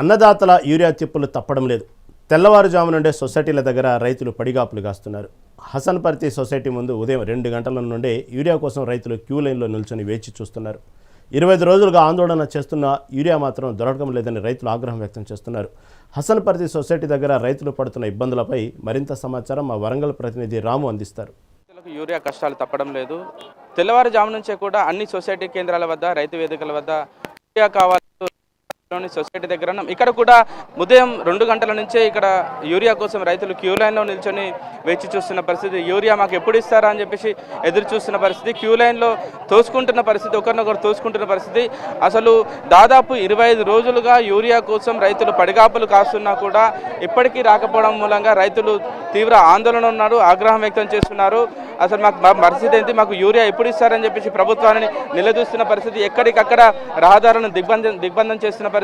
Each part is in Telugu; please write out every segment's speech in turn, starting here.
అన్నదాతల యూరియా తిప్పులు తప్పడం లేదు. తెల్లవారుజాము నుండే సొసైటీల దగ్గర రైతులు పడిగాపులు కాస్తున్నారు. హసన్పర్తి సొసైటీ ముందు ఉదయం రెండు గంటల నుండే యూరియా కోసం రైతులు క్యూ లైన్లో నిల్చొని వేచి చూస్తున్నారు. ఇరవై ఐదు రోజులుగా ఆందోళన చేస్తున్న యూరియా మాత్రం దొరకడం లేదని రైతులు ఆగ్రహం వ్యక్తం చేస్తున్నారు. హసన్పర్తి సొసైటీ దగ్గర రైతులు పడుతున్న ఇబ్బందులపై మరింత సమాచారం మా వరంగల్ ప్రతినిధి రాము అందిస్తారు. యూరియా కష్టాలు తప్పడం లేదు. తెల్లవారుజాము నుంచే కూడా అన్ని సొసైటీ కేంద్రాల వద్ద రైతు వేదికల వద్ద యూరియా కావాలి లోని సొసైటీ దగ్గర ఉన్నాం. ఇక్కడ కూడా ఉదయం రెండు గంటల నుంచే ఇక్కడ యూరియా కోసం రైతులు క్యూ లైన్లో నిల్చొని వేచి చూస్తున్న పరిస్థితి. యూరియా మాకు ఎప్పుడు ఇస్తారా అని చెప్పేసి ఎదురు చూస్తున్న పరిస్థితి. క్యూ లైన్లో తోసుకుంటున్న పరిస్థితి ఒకరినొకరు తోసుకుంటున్న పరిస్థితి. అసలు దాదాపు ఇరవై ఐదు రోజులుగా యూరియా కోసం రైతులు పడిగాపులు కాస్తున్నా కూడా ఇప్పటికీ రాకపోవడం మూలంగా రైతులు తీవ్ర ఆందోళన ఉన్నారు ఆగ్రహం వ్యక్తం చేస్తున్నారు. అసలు మాకు మా పరిస్థితి ఏంటి? మాకు యూరియా ఎప్పుడు ఇస్తారని చెప్పేసి ప్రభుత్వాన్ని నిలదీస్తున్న పరిస్థితి ఎక్కడికక్కడ రహదారులను దిగ్బంధం దిగ్బంధం చేస్తున్న పరిస్థితి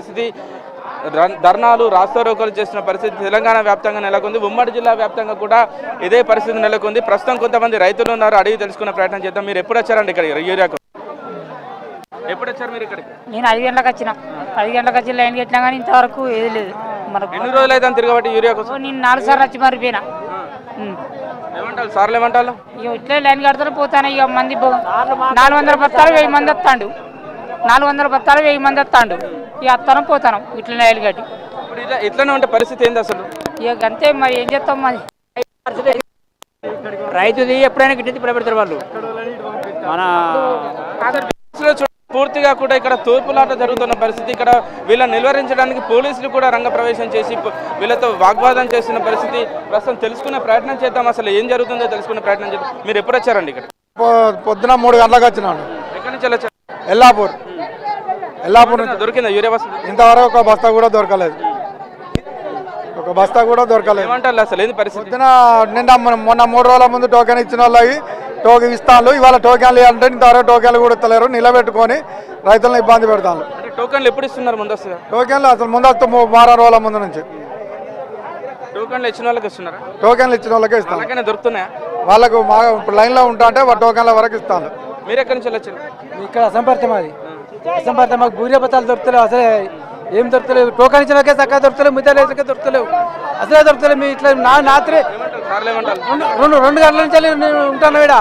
ర- ధర్నాలు రాస్తారోకోలు చేస్తున్న పరిస్థితి తెలంగాణ వ్యాప్తంగా నెలకొంది. ఉమ్మడి జిల్లా వ్యాప్తంగా కూడా ఇదే పరిస్థితి నెలకొంది. ప్రస్తుతం కొంతమంది రైతులు ఉన్నారు. అడిగి తెలుసుకునే ప్రయత్నం చేద్దాం. మీరు ఎప్పుడు వచ్చారండి ఇక్కడ యూరియాకు ఎప్పుడు వచ్చారు మీరు ఇక్కడికి? నేను ఐదు గంటలకు వచ్చిన. ఐదు గంటలకు వచ్చి లైన్ కట్టినా కానీ ఇంతవరకు ఏది లేదు. మనకు ఎన్ని రోజులు అయితే తిరగబట్టి యూరియా కోసం నేను నాలుగు సార్లు వచ్చి మరిపోయినా. ఏమంటారు? సార్లు ఏమంటారు? ఇక ఇట్లే లైన్ కడతారు పోతాను. ఇక మంది నాలుగు వందల బత్తాలు వెయ్యి మంది వస్తాడు. నాలుగు వందల బత్తాలు వెయ్యి మంది వస్తాడు. ఇక వస్తాను పోతాను ఇట్లా లైన్ కట్టి ఇప్పుడు ఇలా ఇట్లనే ఉంటే పరిస్థితి ఏంది అసలు? ఇక అంతే మరి ఏం చేస్తాం మరి? రైతుది ఎప్పుడైనా గిట్టి పెడతారు వాళ్ళు. మన పూర్తిగా కూడా ఇక్కడ తూర్పులాట జరుగుతున్న పరిస్థితి ఇక్కడ వీళ్ళని నిలువరించడానికి పోలీసులు కూడా రంగప్రవేశం చేసి వీళ్ళతో వాగ్వాదం చేస్తున్న పరిస్థితి ప్రస్తుతం తెలుసుకునే ప్రయత్నం చేద్దాం. అసలు ఏం జరుగుతుందో తెలుసుకునే ప్రయత్నం చేద్దాం. మీరు ఎప్పుడు వచ్చారండి ఇక్కడ? పొద్దున మూడు గంటలకు వచ్చినాడు ఎక్కడి నుంచి వెళ్ళొచ్చారు? ఎల్లాపూర్ దొరికిందా యూరియా ఇంతవరకు ఒక బస్తా కూడా దొరకలేదు. ఒక బస్తా కూడా దొరకలేదు. ఏమంటారు అసలు? ఏంది పరిస్థితి? పొద్దున నిన్న మొన్న- మొన్న మూడు రోజుల ముందు టోకెన్ ఇచ్చిన వాళ్ళకి టోకెన్ ఇస్తాను ఇవాళ టోకెన్లు అంటే ఇంతవరకు టోకెన్లు కూడా ఇస్తలేరు. నిలబెట్టుకొని రైతులను ఇబ్బంది పెడతాను అంటే టోకన్లు ఎప్పుడు ఇస్తున్నారు ముందస్తుగా? టోకెన్లు అసలు ముందస్తు ము- వారం రోజుల ముందు నుంచి. టోకన్లు ఇచ్చిన వాళ్ళకి ఇస్తున్నారా? టోకెన్లు ఇచ్చిన వాళ్ళకే ఇస్తాను అలాగనే దొరుకుతున్నాయా? వాళ్ళకు మా ఇప్పుడు లైన్లో ఉంటా అంటే వాళ్ళ టోకెన్ల వరకు ఇస్తాను మీరు ఎక్కడి నుంచి వెళ్ళొచ్చారు? ఇక్కడ అసంపర్తం అసంపర్తం మాకు బూరియా బత్తాలు దొరుకుతలేవు. అసలే ఏం దొరుకుతలేవు. టోకన్ ఇచ్చినకే చక్కగా దొరుకుతలేవు. మిగతా లేచకే దొరుకుతలేవు. అసలే దొరుకుతలేవు మీ ఇట్లా నా ఏమంటారు రెండు రెండు గంటల నుంచి నేను ఉంటాను ఇక్కడ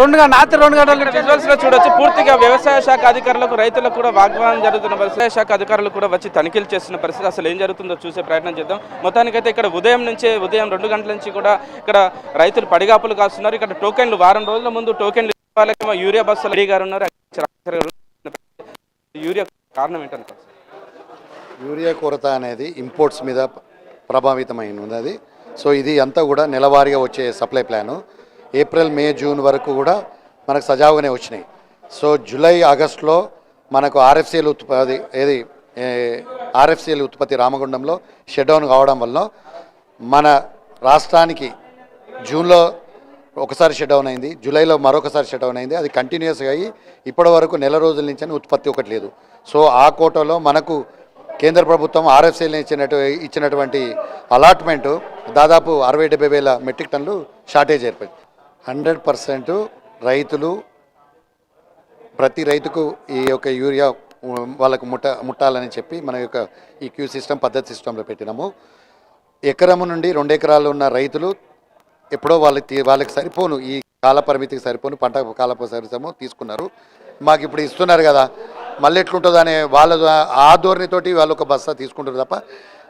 రెండు నాత్రి రెండు గంటల విజువల్స్లో చూడొచ్చు. పూర్తిగా వ్యవసాయ శాఖ అధికారులకు రైతులకు కూడా వాగ్వాదం జరుగుతున్న వ్యవసాయ శాఖ అధికారులు కూడా వచ్చి తనిఖీలు చేస్తున్న పరిస్థితి. అసలు ఏం జరుగుతుందో చూసే ప్రయత్నం చేద్దాం. మొత్తానికైతే ఇక్కడ ఉదయం నుంచే ఉదయం రెండు గంటల నుంచి కూడా ఇక్కడ రైతులు పడిగాపులు కాస్తున్నారు. ఇక్కడ టోకెన్లు వారం రోజుల ముందు టోకెన్లు వాళ్ళకేమో యూరియా బస్సులు రెడీ గారు ఉన్నారు. యూరియా కారణం ఏంటంటారు యూరియా కొరత అనేది ఇంపోర్ట్స్ మీద ప్రభావితమైన ఉన్నది సో ఇది అంతా కూడా నెలవారీగా వచ్చే supply plan April May June వరకు కూడా మనకు సజావుగానే వచ్చినాయి. సో జూలై ఆగస్టులో మనకు ఆర్ఎఫ్సీలు ఉత్పత్తి ఏది ఆర్ఎఫ్సీల ఉత్పత్తి రామగుండంలో షెడౌన్ కావడం వల్ల మన రాష్ట్రానికి జూన్లో ఒకసారి షట్ డౌన్ అయింది. జూలైలో మరొకసారి షట్ డౌన్ అయింది. అది కంటిన్యూస్గా అయ్యి ఇప్పటి వరకు నెల రోజుల నుంచి అని ఉత్పత్తి ఒకటి లేదు. సో ఆ కోటలో మనకు కేంద్ర ప్రభుత్వం ఆర్ఎఫ్సీలు ఇచ్చినట్టు ఇచ్చినటువంటి అలాట్మెంట్ దాదాపు అరవై డెబ్బై వేల మెట్రిక్ టన్లు షార్టేజ్ ఏర్పడింది. హండ్రెడ్ పర్సెంట్ రైతులు ప్రతి రైతుకు ఈ యొక్క యూరియా వాళ్ళకు ముట్ట ముట్టాలని చెప్పి మన యొక్క ఈ క్యూ సిస్టమ్ పద్ధతి సిస్టంలో పెట్టినాము. ఎకరము నుండి రెండు ఎకరాలు ఉన్న రైతులు ఎప్పుడో వాళ్ళకి వాళ్ళకి సరిపోను. ఈ కాల పరిమితికి సరిపోను. పంట కాలపు సరిసము తీసుకున్నారు. మాకు ఇప్పుడు ఇస్తున్నారు కదా. మళ్ళీ ఎట్లుంటుందో అనే వాళ్ళ ఆ ధోరణితోటి వాళ్ళు ఒక బస్తా తీసుకుంటారు తప్ప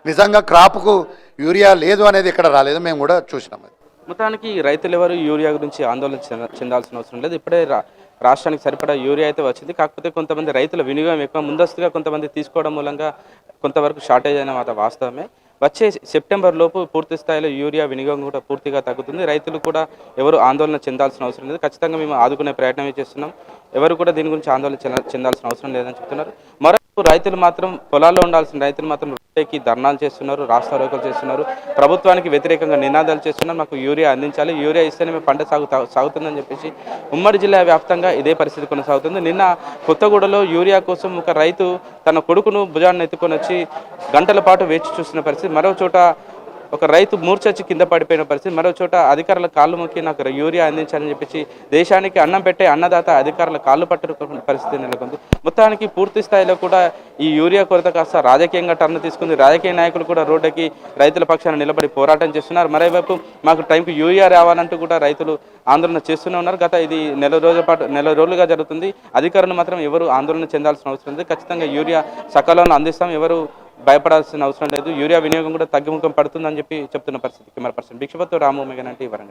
నిజంగా క్రాప్కు యూరియా లేదు అనేది ఇక్కడ రాలేదు. మేము కూడా చూసినాం అది. మొత్తానికి రైతులు ఎవరు యూరియా గురించి ఆందోళన చెందాల్సిన అవసరం లేదు. ఇప్పుడే రా- రాష్ట్రానికి సరిపడా యూరియా అయితే వచ్చింది. కాకపోతే కొంతమంది రైతుల వినియోగం ఎక్కువ. ముందస్తుగా కొంతమంది తీసుకోవడం మూలంగా కొంతవరకు షార్టేజ్ అయిన మాట వాస్తవమే. వచ్చే సెప్టెంబర్ లోపు పూర్తి స్థాయిలో యూరియా వినియోగం కూడా పూర్తిగా తగ్గుతుంది. రైతులు కూడా ఎవరు ఆందోళన చెందాల్సిన అవసరం లేదు. ఖచ్చితంగా మేము ఆదుకునే ప్రయత్నమే చేస్తున్నాం. ఎవరు కూడా దీని గురించి ఆందోళన చెందాల్సిన అవసరం లేదని చెప్తున్నారు. మరో రైతులు మాత్రం పొలాల్లో ఉండాల్సిన రైతులు మాత్రం రోడ్డెక్కి ధర్నాలు చేస్తున్నారు రాస్తారోకలు చేస్తున్నారు. ప్రభుత్వానికి వ్యతిరేకంగా నినాదాలు చేస్తున్నారు. మాకు యూరియా అందించాలి. యూరియా ఇస్తేనే మేము పంట సాగు సాగుతుందని చెప్పేసి ఉమ్మడి జిల్లా వ్యాప్తంగా ఇదే పరిస్థితి కొనసాగుతుంది. నిన్న కొత్తగూడలో యూరియా కోసం ఒక రైతు తన కొడుకును భుజాన్ని ఎత్తుకొని వచ్చి గంటల పాటు వేచి చూస్తున్న పరిస్థితి. మరో చోట ఒక రైతు మూర్చొచ్చి కింద పడిపోయిన పరిస్థితి. మరో చోట అధికారుల కాళ్ళు మొక్కి నాకు యూరియా అందించాలని చెప్పేసి దేశానికి అన్నం పెట్టే అన్నదాత అధికారుల కాళ్ళు పట్టుకున్న పరిస్థితి నెలకొంది. మొత్తానికి పూర్తి స్థాయిలో కూడా ఈ యూరియా కొరత కాస్త రాజకీయంగా టర్న్ తీసుకుంది. రాజకీయ నాయకులు కూడా రోడ్డుకి రైతుల పక్షాన నిలబడి పోరాటం చేస్తున్నారు. మరోవైపు మాకు టైంకి యూరియా రావాలంటూ కూడా రైతులు ఆందోళన చేస్తూనే ఉన్నారు. గత ఇది నెల రోజుల పాటు నెల రోజులుగా జరుగుతుంది. అధికారులు మాత్రం ఎవరు ఆందోళన చెందాల్సిన అవసరం ఉంది ఖచ్చితంగా యూరియా సకాలంలో అందిస్తాం. ఎవరు భయపడాల్సిన అవసరం లేదు. యూరియా వినియోగం కూడా తగ్గుముఖం పడుతుందని చెప్పి చెప్తున్న పరిస్థితి. Camera person Bhikshapathi Ramu Meganti Warangal.